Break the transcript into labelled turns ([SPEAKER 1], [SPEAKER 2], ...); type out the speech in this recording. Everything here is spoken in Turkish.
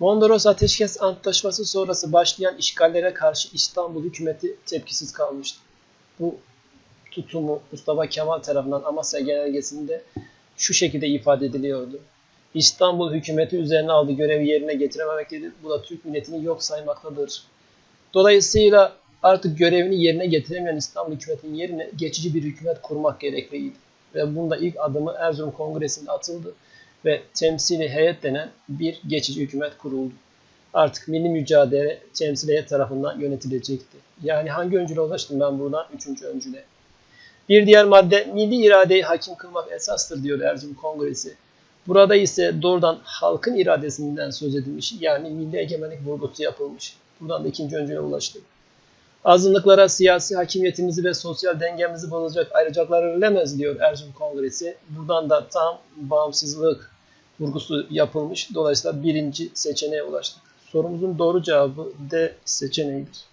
[SPEAKER 1] Mondros Ateşkes Antlaşması sonrası başlayan işgallere karşı İstanbul hükümeti tepkisiz kalmıştı. Bu tutumu Mustafa Kemal tarafından Amasya Genelgesi'nde şu şekilde ifade ediliyordu. İstanbul hükümeti üzerine aldığı görevi yerine getirememektedir. Bu da Türk milletini yok saymaktadır. Dolayısıyla artık görevini yerine getiremeyen İstanbul hükümetinin yerine geçici bir hükümet kurmak gerekliydi. Ve bunda ilk adımı Erzurum Kongresi'nde atıldı ve temsili heyet denen bir geçici hükümet kuruldu. Artık milli mücadele temsili heyet tarafından yönetilecekti. Yani hangi öncüle ulaştım ben buradan? Üçüncü öncüle. Bir diğer madde milli iradeyi hakim kılmak esastır diyor Erzurum Kongresi. Burada ise doğrudan halkın iradesinden söz edilmiş yani milli egemenlik vurgusu yapılmış. Buradan da ikinci öncüle ulaştık. Azınlıklara siyasi hakimiyetimizi ve sosyal dengemizi bozacak ayrıcalıklar verilemez diyor Erzurum Kongresi. Buradan da tam bağımsızlık vurgusu yapılmış. Dolayısıyla birinci seçeneğe ulaştık. Sorumuzun doğru cevabı D seçeneğidir.